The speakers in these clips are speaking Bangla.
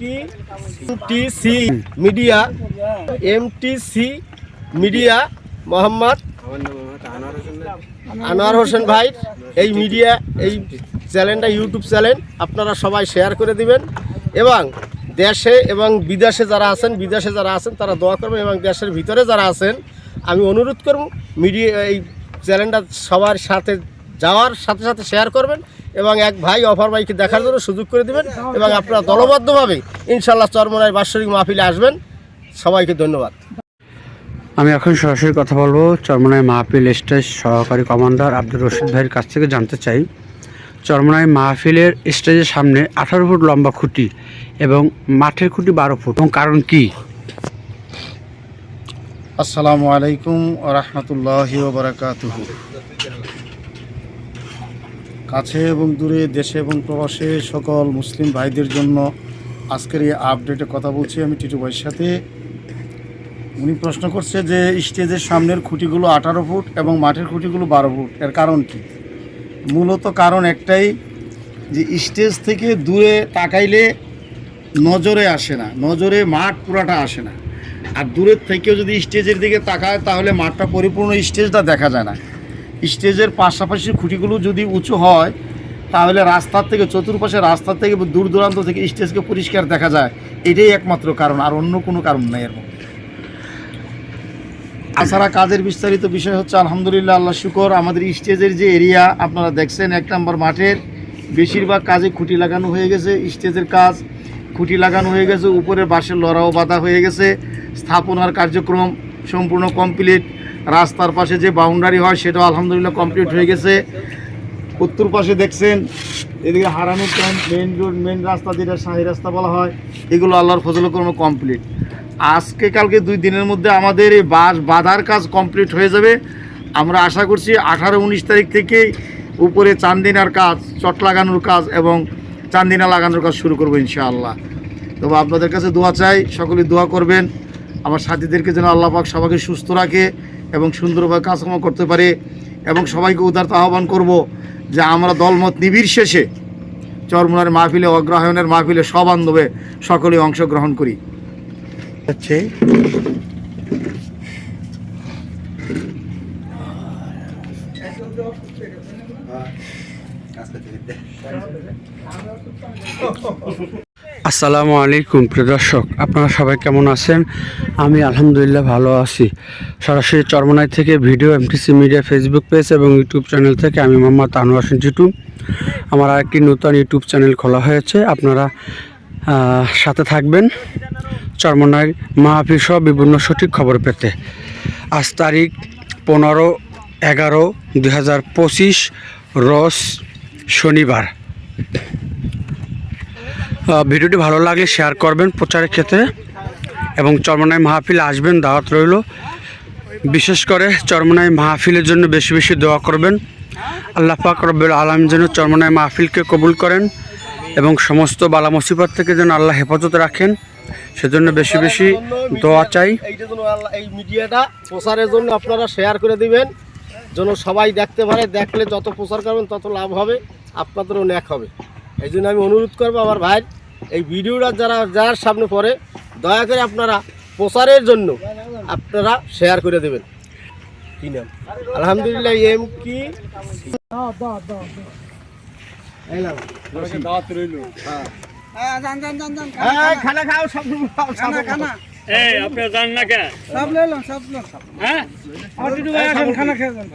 MTC media MTC media Mohammad Anwar Hossain ভাই, এই মিডিয়া এই চ্যানেলটা ইউটিউব চ্যানেল আপনারা সবাই শেয়ার করে দিবেন এবং দেশে এবং বিদেশে যারা আছেন, বিদেশে যারা আছেন, তারা দোয়া করবেন এবং দেশের ভিতরে যারা আছেন, আমি অনুরোধ করব মিডিয়া এই চ্যানেলটা সবার সাথে যাওয়ার সাথে সাথে শেয়ার করবেন। এবং এক ভাই অফার ভাইকে দেখার জন্য সুযোগ করে দেবেন এবং আপনারা দলবদ্ধভাবে ইনশাল্লাহ চরমনায় বাৎসরিক মাহফিলে আসবেন। সবাইকে ধন্যবাদ। আমি এখন সরাসরি কথা বলব চরমনাই মাহফিল স্টেজ সহকারী কমান্ডার আব্দুর রশিদ ভাইয়ের কাছ থেকে জানতে চাই। চরমনাই মাহফিলের স্টেজের সামনে আঠারো ফুট লম্বা খুঁটি এবং মাঠের খুঁটি বারো ফুট। এবং কারণ কি? আসসালামু আলাইকুম রহমতুল্লাহ বারাকাতুহ। কাছে এবং দূরে, দেশে এবং প্রবাসে সকল মুসলিম ভাইদের জন্য আজকের এই আপডেটে কথা বলছি আমি টিটু ভাইয়ের সাথে। উনি প্রশ্ন করছে যে, স্টেজের সামনের খুঁটিগুলো আঠারো ফুট এবং মাঠের খুঁটিগুলো বারো ফুট। এর কারণ কি? মূলত কারণ একটাই যে, স্টেজ থেকে দূরে তাকাইলে নজরে আসে না। নজরে মাঠ পুরাটা আসে না। আর দূরের থেকেও যদি স্টেজের দিকে তাকায়, তাহলে মাঠটা পরিপূর্ণ স্টেজটা দেখা যায় না। স্টেজের পাশাপাশি খুঁটিগুলো যদি উঁচু হয়, তাহলে রাস্তার থেকে চতুর্পাশে রাস্তার থেকে দূর দূরান্ত থেকে স্টেজকে পরিষ্কার দেখা যায়। এটাই একমাত্র কারণ, আর অন্য কোনো কারণ নেই এর মধ্যে। তাছাড়া কাজের বিস্তারিত বিষয় হচ্ছে, আলহামদুলিল্লাহ, আল্লাহ শুকর, আমাদের স্টেজের যে এরিয়া, আপনারা দেখছেন এক নম্বর মাঠের। বেশিরভাগ কাজে খুঁটি লাগানো হয়ে গেছে, স্টেজের কাজ খুঁটি লাগানো হয়ে গেছে, উপরের বাঁশের লড়াও বাঁধা হয়ে গেছে, স্থাপনার কার্যক্রম সম্পূর্ণ কমপ্লিট রাস্তার পাশে যে বাউন্ডারি হয়, সেটাও আলহামদুলিল্লাহ কমপ্লিট হয়ে গেছে। উত্তর পাশে দেখছেন, এদিকে হারানো ক্যাম্প মেন রোড মেন রাস্তা যেটা শাহী রাস্তা বলা হয়, এগুলো আল্লাহর ফজলকর্ম কমপ্লিট আজকে কালকে দুই দিনের মধ্যে আমাদের এই বাস বাঁধার কাজ কমপ্লিট হয়ে যাবে। আমরা আশা করছি আঠারো উনিশ তারিখ থেকেই উপরে চান্দিনার কাজ, চট লাগানোর কাজ এবং চান্দিনা লাগানোর কাজ শুরু করব ইনশাআল্লাহ। তবে আপনাদের কাছে দোয়া চাই, সকলে দোয়া করবেন। আমার সাথীদেরকে যেন আল্লাহ পাক সবাইকে সুস্থ রাখে এবং সুন্দরভাবে কাজকর্ম করতে পারে এবং সবাইকে উদারতা আহ্বান করব যে আমরা দলমত নিবিড় শেষে চরমুনার মাহফিলে, অগ্রহায়ণের মাহফিলে সবান্ধবে সকলে অংশগ্রহণ করি। হচ্ছে আসসালামু আলাইকুম, প্রিয় দর্শক। আপনারা সবাই কেমন আছেন? আমি আলহামদুলিল্লাহ ভালো আছি। সরাসরি চরমনাই থেকে video MTC media Facebook page এবং ইউটিউব চ্যানেল থেকে আমি মোহাম্মদ আনোয়ার জিটু আমার আরেকটি নতুন ইউটিউব চ্যানেল খোলা হয়েছে। আপনারা সাথে থাকবেন চরমনাই মাহফিল সহ বিভিন্ন সঠিক খবর পেতে। আজ তারিখ পনেরো এগারো দুই রস শনিবার। ভিডিওটি ভালো লাগলে শেয়ার করবেন প্রচারের ক্ষেত্রে। এবং চরমনাই মাহফিল আসবেন, দাওয়াত রইল। বিশেষ করে চরমনাই মাহফিলের জন্য বেশি বেশি দোয়া করবেন। আল্লাহ পাক রব্বুল আলম যেন চরমনাই মাহফিলকে কবুল করেন এবং সমস্ত বালা মুসিবত থেকে যেন আল্লাহ হেফাজত রাখেন। সেজন্য বেশি বেশি দোয়া চাই। এই মিডিয়াটা প্রচারের জন্য আপনারা শেয়ার করে দিবেন। যেন সবাই দেখতে পারে, দেখলে যত প্রচার করবেন তত লাভ হবে, আপনাদেরও ন্যাক হবে। এই জন্য আমি অনুরোধ করব আমার ভাই এই ভিডিওটা যারা যার সামনে পড়ে দয়া করে আপনারা প্রচারের জন্য আপনারা শেয়ার করে দেবেন। কি নাম? আলহামদুলিল্লাহ এম কি? এই নাও, হ্যাঁ। এই, খানা খাও সব খাও খানা এই আপনি জান না কে সব লে সব লো হ্যাঁ? আর একটু ভাই আসেন খানা খেয়ে যান।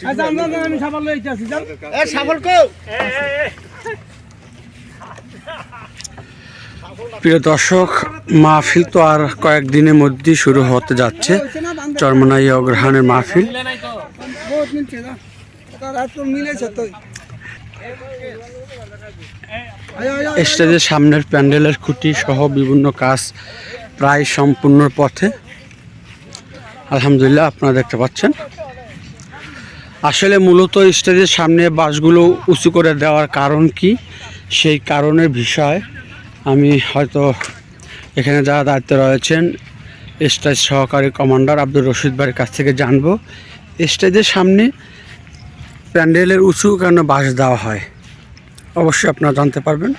আচ্ছা জান জান জান, আমি সাবান লই যান। এ সাফল কেউ প্রিয় দর্শক, মাহফিল তো আর কয়েকদিনের মধ্যেই শুরু হতে যাচ্ছে। চরমনাই অগ্রহায়ণের মাহফিল। স্টেজের সামনের প্যান্ডেলের খুঁটি সহ বিভিন্ন কাজ প্রায় সম্পূর্ণ পথে। আলহামদুলিল্লাহ, আপনারা দেখতে পাচ্ছেন। আসলে মূলত স্টেজের সামনে বাসগুলো উঁচু করে দেওয়ার কারণ কি? সেই কারণের বিষয় আমি হয়তো এখানে যারা দায়িত্বে রয়েছেন, স্টেজ সহকারী কমান্ডার আব্দুর রশিদ ভাইয়ের কাছ থেকে জানব, স্টেজের সামনে প্যান্ডেলের উঁচু কেন বাস দেওয়া হয়। অবশ্যই আপনারা জানতে পারবেন।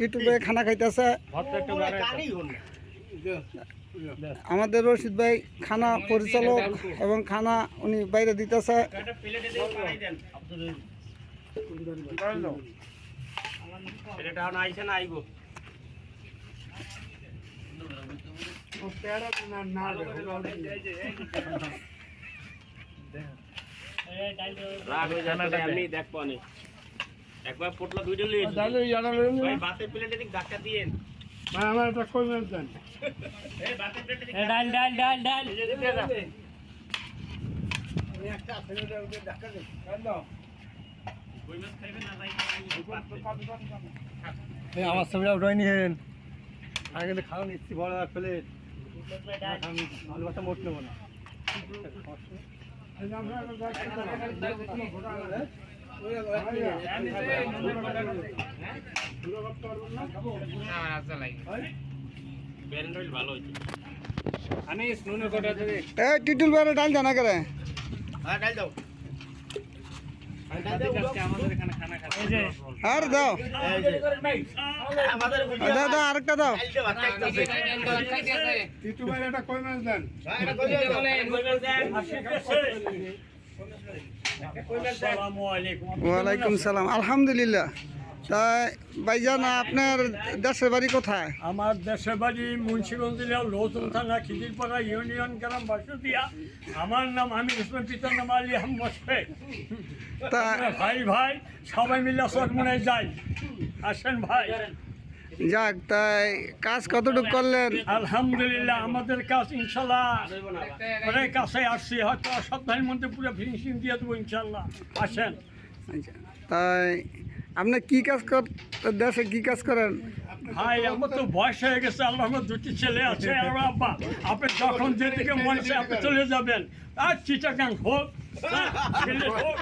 ইউটিউবে খানা খাইতেছে। আমাদের রশিদ ভাই খানা পরিচালক এবং খানা উনি বাইরে দিতেছে। আমি দেখব নি। একবার পটলা দুইটা লিয়ে ভাই বাতের প্লেটে দিক ধাক্কা দিয়েন আমার একটা কই দেন? এই বাতের প্লেটে দিক ডাল ডাল ডাল ডাল। কই মাছ খাইবেন না ভাই? আমার ছবিটা উঠাই নিয়েন। আগে কিন্তু খাওয়া নিচ্ছি বড় এক প্লেট আমি ভালো কথা মোট নেব না। টিটুল বাইরে ডাল জানা করে আর দাও। এই যে আমাদের দাও দাও আরেকটা দাও। টিটুল বাইরে একটা কই মাছ দেন? ওয়ালাইকুম সালাম। আলহামদুলিল্লাহ। তাই ভাইজান আপনার দেশের বাড়ি কোথায়? আমার দেশের বাড়ি মুন্সিগঞ্জ জেলা লোহতন থানা খিদিরপাড়া ইউনিয়ন গ্রাম বাসুদিয়া। আমার নাম আমি ইসলাম পিতার নাম আলী আহমদ শেখ তা ভাই ভাই সবাই মিলে চরমনে যাই। আসেন ভাই। যাক তাই কাজ কতটুকু করলেন? আলহামদুলিল্লাহ আমাদের কাজ ইনশাল্লাহ। প্রায় কাছে আসছি হয়তো সপ্তাহের মধ্যে পুরো ফিনিশিং দিয়ে দেবো ইনশাল্লাহ। আসেন। আচ্ছা, তাই আপনি কি কাজ কর দেশে কি কাজ করেন? ভাই আমার তো বয়স হয়ে গেছে আল্লাহ আমার দুটি ছেলে আছে আর আব্বা। আপনি যখন যেদিকে মনে আপনি চলে যাবেন। আর চিটাগাং হোক হ্যাঁ, হোক।